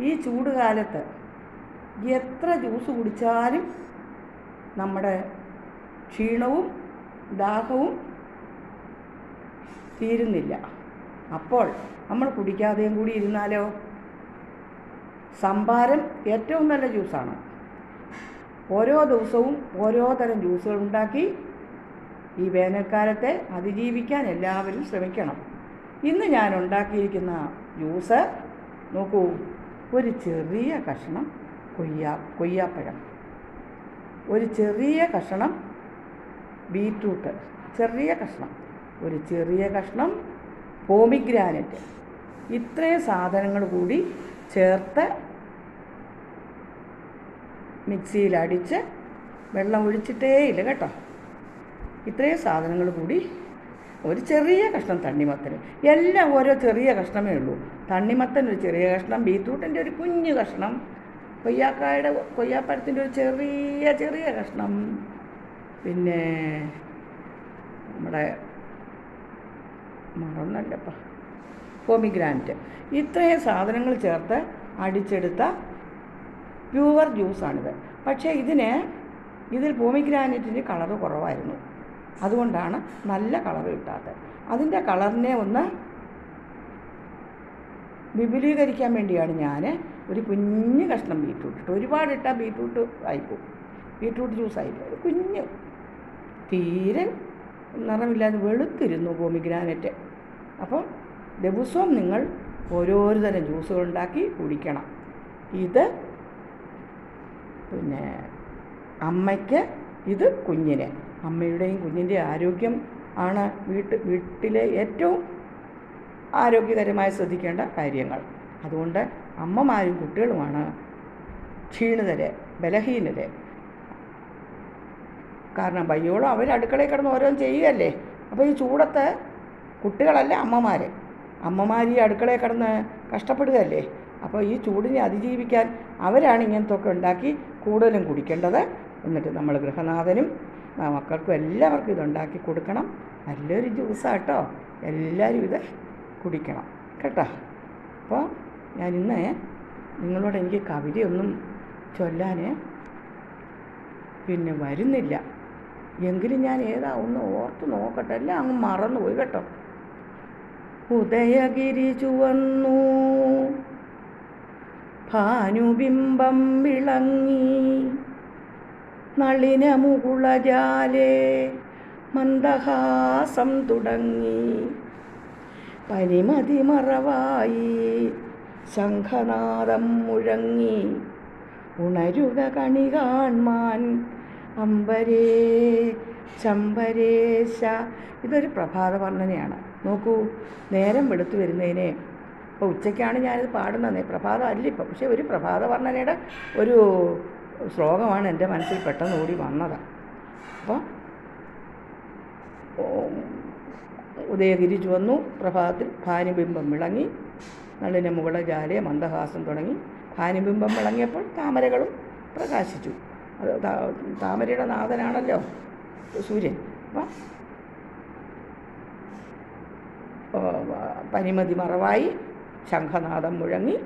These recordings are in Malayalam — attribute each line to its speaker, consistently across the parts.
Speaker 1: ഈ ചൂട് കാലത്ത് എത്ര ജ്യൂസ് കുടിച്ചാലും നമ്മുടെ ക്ഷീണവും ദാഹവും തീരുന്നില്ല. അപ്പോൾ നമ്മൾ കുടിക്കാതെയും കൂടി ഇരുന്നാലോ? സംഭാരം ഏറ്റവും നല്ല ജ്യൂസാണ്. ഓരോ ദിവസവും ഓരോ തരം ജ്യൂസുകൾ ഉണ്ടാക്കി ഈ വേനൽക്കാലത്തെ അതിജീവിക്കാൻ എല്ലാവരും ശ്രമിക്കണം. ഇന്ന് ഞാൻ ഉണ്ടാക്കിയിരിക്കുന്ന ജ്യൂസ് നോക്കൂ. ഒരു ചെറിയ കഷ്ണം കൊയ്യാ കൊയ്യാപ്പഴം. ഒരു ചെറിയ കഷ്ണം ബീറ്റ്റൂട്ട്. ചെറിയ കഷ്ണം. ഒരു ചെറിയ കഷ്ണം പോമിഗ്രാനറ്റ്. ഇത്രയും സാധനങ്ങൾ കൂടി ചേർത്ത് മിക്സിയിൽ അടിച്ച് വെള്ളം ഒഴിച്ചിട്ടേ ഇല്ല കേട്ടോ. ഇത്രയും സാധനങ്ങൾ കൂടി ഒരു ചെറിയ കഷ്ണം തണ്ണിമത്തൻ. എല്ലാം ഓരോ ചെറിയ കഷ്ണമേ ഉള്ളൂ. തണ്ണിമത്തൻ ഒരു ചെറിയ കഷ്ണം ബീറ്റ്റൂട്ടിന്റെ ഒരു കുഞ്ഞു കഷ്ണം കൊയ്യാക്കായുടെ കൊയ്യാപ്പഴത്തിന്റെ ഒരു ചെറിയ ചെറിയ കഷ്ണം. പിന്നെ നമ്മുടെ മറന്നല്ലപ്പ. പോമിഗ്രാനറ്റ്. ഇത്രയും സാധനങ്ങൾ ചേർത്ത് അടിച്ചെടുത്ത പ്യുവർ ജ്യൂസാണിത്. പക്ഷേ ഇതിന് ഇതിൽ പോമിഗ്രാനറ്റിന് കളറ് കുറവായിരുന്നു. അതുകൊണ്ടാണ് നല്ല കളർ കിട്ടാത്തത്. അതിന്റെ കളറിനെ ഒന്ന് വിപുലീകരിക്കാൻ വേണ്ടിയാണ് ഞാൻ ഒരു കുഞ്ഞ് കഷ്ണം ബീറ്റ്റൂട്ട് ഇട്ട് ഒരുപാട് ഇട്ടാൽ ബീറ്റ്റൂട്ട് ആയിപ്പോവും. ബീറ്റ്റൂട്ട് ജ്യൂസ് ആയില്ല ഒരു കുഞ്ഞ് തീരെ നിറമില്ലാതെ വെളുത്തിരുന്നു പോമിഗ്രാനറ്റ്. അപ്പം ദിവസവും നിങ്ങൾ ഓരോരോ തരം ജ്യൂസുകൾ ഉണ്ടാക്കി കുടിക്കണം. ഇത് പിന്നെ അമ്മയ്ക്ക് ഇത് കുഞ്ഞിന്. അമ്മയുടെയും കുഞ്ഞിന്റെ ആരോഗ്യം ആണ് വീട്ട് വീട്ടിലെ ഏറ്റവും ആരോഗ്യകരമായി ശ്രദ്ധിക്കേണ്ട കാര്യങ്ങൾ. അതുകൊണ്ട് അമ്മമാരും കുട്ടികളുമാണ് ക്ഷീണിതരെ ബലഹീനരെ. കാരണം വയ്യോളം അവർ അടുക്കളയിൽ കിടന്ന് ഓരോന്ന് ചെയ്യുകയല്ലേ? അപ്പോൾ ഈ ചൂടത്ത് കുട്ടികളല്ല അമ്മമാർ അമ്മമാർ ഈ അടുക്കളയിൽ കിടന്ന് കഷ്ടപ്പെടുകയല്ലേ? അപ്പോൾ ഈ ചൂടിനെ അതിജീവിക്കാൻ അവരാണ് ഇങ്ങനത്തെ ഒക്കെ ഉണ്ടാക്കി കൂടുതലും കുടിക്കേണ്ടത്. എന്നിട്ട് നമ്മൾ ഗൃഹനാഥനും മക്കൾക്കും എല്ലാവർക്കും ഇതുണ്ടാക്കി കൊടുക്കണം. നല്ലൊരു ജ്യൂസാട്ടോ. എല്ലാവരും ഇത് കുടിക്കണം. കേട്ടോ? അപ്പോൾ ഞാൻ ഇന്ന് നിങ്ങളോട് എനിക്ക് കവിതയൊന്നും ചൊല്ലാൻ പിന്നെ വരുന്നില്ല. എങ്കിലും ഞാൻ ഏതാ ഒന്ന് ഓർത്ത് നോക്കട്ടെ. എല്ലാം അങ്ങ് മറന്നുപോയി കേട്ടോ. ഉദയഗിരി ചുവന്നു. ഭാനുബിംബം വിളങ്ങി. നളിനമുകുളജാലേ മന്ദഹാസം തുടങ്ങി. പരിമതി മറവായി ശംഖനാദം മുഴങ്ങി. ഉണരുക കണി കാൺമാൻ അമ്പരേ ചമ്പരേശ ഇതൊരു പ്രഭാത വർണനയാണ്. നോക്കൂ നേരം വെളുത്തു വരുന്നതിനെ. ഇപ്പോൾ ഉച്ചയ്ക്കാണ് ഞാനിത് പാടുന്നത് പ്രഭാതം അല്ല ഇപ്പം. പക്ഷേ ഒരു പ്രഭാത വർണനയുടെ ഒരു ശ്ലോകമാണ് എന്റെ മനസ്സിൽ പെട്ടെന്ന് ഓടി വന്നത്. അപ്പം ഉദയഗിരി ചുവന്നു പ്രഭാതത്തിൽ ഭാനുബിംബം വിളങ്ങി നളിന മുകള ജാലയ മന്ദഹാസം തുടങ്ങി. ഭാനുബിംബം വിളങ്ങിയപ്പോൾ താമരകളും പ്രകാശിച്ചു. അത് താമരയുടെ നാഥനാണല്ലോ സൂര്യൻ. അപ്പം പനിമതി മറവായി ശംഖനാഥം മുഴങ്ങി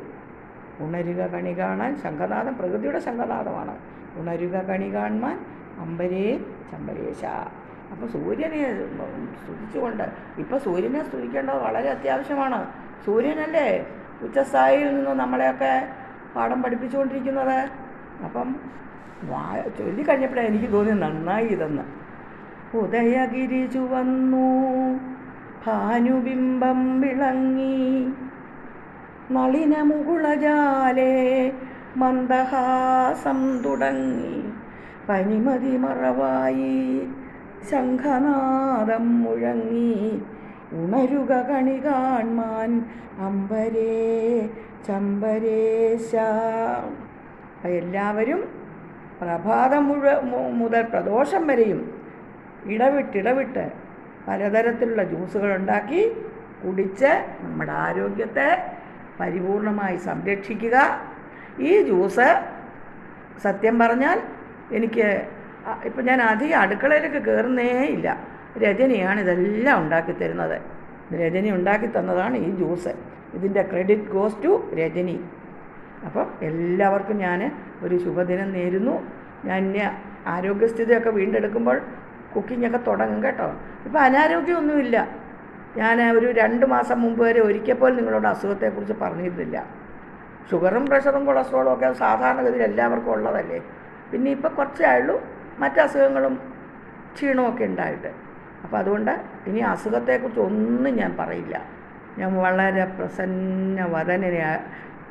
Speaker 1: ഉണരുക കണി കാണാൻ ശംഖനാഥം പ്രകൃതിയുടെ ശംഖനാഥമാണ് ഉണരുക കണി കാണാൻ അമ്പരേ ചമ്പരേശ. അപ്പോൾ സൂര്യനെ സ്തുതിച്ചുകൊണ്ട് ഇപ്പോൾ സൂര്യനെ സ്തുതിക്കേണ്ടത് വളരെ അത്യാവശ്യമാണ്. സൂര്യനല്ലേ ഉച്ചസ്ഥായിയിൽ നിന്ന് നമ്മളെയൊക്കെ പാഠം പഠിപ്പിച്ചുകൊണ്ടിരിക്കുന്നത്? അപ്പം വാ ചൊല്ലിക്കഴിഞ്ഞപ്പോഴേ എനിക്ക് തോന്നി നന്നായി ഇതെന്ന്. ഉദയഗിരി ചുവന്നു ഭാനുബിംബം വിളങ്ങി നളിനമുകുളജാലേ മന്ദഹാസം തുടങ്ങി. പനിമതി മറവായി ശംഖനാദം മുഴങ്ങി. ഉണരുക കണി കാൺമാൻ അമ്പരേ ചമ്പരേശ എല്ലാവരും പ്രഭാതം മുഴ മുതൽ പ്രദോഷം വരെയും ഇടവിട്ടിടവിട്ട് പലതരത്തിലുള്ള ജ്യൂസുകൾ ഉണ്ടാക്കി കുടിച്ച് നമ്മുടെ ആരോഗ്യത്തെ പരിപൂർണമായി സംരക്ഷിക്കുക. ഈ ജ്യൂസ് സത്യം പറഞ്ഞാൽ എനിക്ക് ഇപ്പം ഞാൻ അധികം അടുക്കളയിലേക്ക് കയറുന്നേ ഇല്ല. രജനിയാണ് ഇതെല്ലാം ഉണ്ടാക്കി തരുന്നത്. രജനി ഉണ്ടാക്കി തന്നതാണ് ഈ ജ്യൂസ്. ഇതിന്റെ ക്രെഡിറ്റ് ഗോസ് ടു രജനി. അപ്പം എല്ലാവർക്കും ഞാൻ ഒരു ശുഭദിനം നേരുന്നു. ഞാൻ ഇനി ആരോഗ്യസ്ഥിതിയൊക്കെ വീണ്ടെടുക്കുമ്പോൾ കുക്കിങ്ങൊക്കെ തുടങ്ങും കേട്ടോ. ഇപ്പം അനാരോഗ്യമൊന്നുമില്ല. ഞാൻ ഒരു രണ്ട് മാസം മുമ്പ് വരെ ഒരിക്കൽ പോലും നിങ്ങളോട് അസുഖത്തെക്കുറിച്ച് പറഞ്ഞിരുന്നില്ല. ഷുഗറും പ്രഷറും കൊളസ്ട്രോളും ഒക്കെ സാധാരണഗതിയിൽ എല്ലാവർക്കും ഉള്ളതല്ലേ? പിന്നെ ഇപ്പോൾ കുറച്ചേ ആയുള്ളൂ. മറ്റ് അസുഖങ്ങളും ക്ഷീണമൊക്കെ ഉണ്ടായിട്ട്. അപ്പോൾ അതുകൊണ്ട് ഇനി അസുഖത്തെക്കുറിച്ച് ഒന്നും ഞാൻ പറയില്ല. ഞാൻ വളരെ പ്രസന്നവദനയായി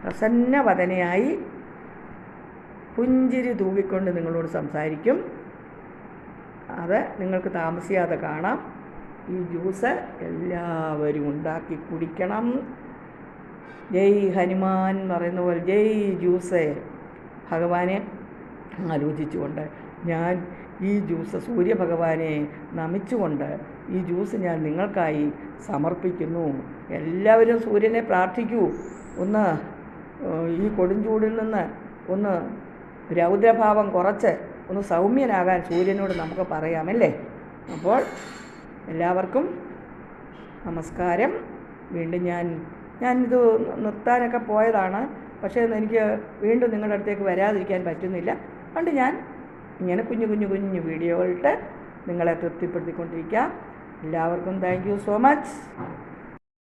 Speaker 1: പ്രസന്നവദനയായി പുഞ്ചിരി തൂകിക്കൊണ്ട് നിങ്ങളോട് സംസാരിക്കും. അത് നിങ്ങൾക്ക് താമസിയാതെ കാണാം. ഈ ജ്യൂസ് എല്ലാവരും ഉണ്ടാക്കി കുടിക്കണം. ജയ് ഹനുമാൻ പറയുന്ന പോലെ ജയ് ജ്യൂസ്. ഭഗവാനെ ആലോചിച്ചുകൊണ്ട് ഞാൻ ഈ ജ്യൂസ് സൂര്യഭഗവാനെ നമിച്ചുകൊണ്ട് ഈ ജ്യൂസ് ഞാൻ നിങ്ങൾക്കായി സമർപ്പിക്കുന്നു. എല്ലാവരും സൂര്യനെ പ്രാർത്ഥിക്കൂ. ഒന്ന് ഈ കൊടുംചൂടിൽ നിന്ന് ഒന്ന് രൗദ്രഭാവം കുറച്ച് ഒന്ന് സൗമ്യനാകാൻ സൂര്യനോട് നമുക്ക് പറയാമല്ലേ അപ്പോൾ എല്ലാവർക്കും നമസ്കാരം. വീണ്ടും ഞാൻ ഞാനിത് നിർത്താനൊക്കെ പോയതാണ്. പക്ഷേ എനിക്ക് വീണ്ടും നിങ്ങളുടെ അടുത്തേക്ക് വരാതിരിക്കാൻ പറ്റുന്നില്ല. അതുകൊണ്ട് ഞാൻ ഇങ്ങനെ കുഞ്ഞു കുഞ്ഞു കുഞ്ഞു വീഡിയോകളിട്ട് നിങ്ങളെ തൃപ്തിപ്പെടുത്തിക്കൊണ്ടിരിക്കാം. എല്ലാവർക്കും താങ്ക് യു സോ മച്ച്.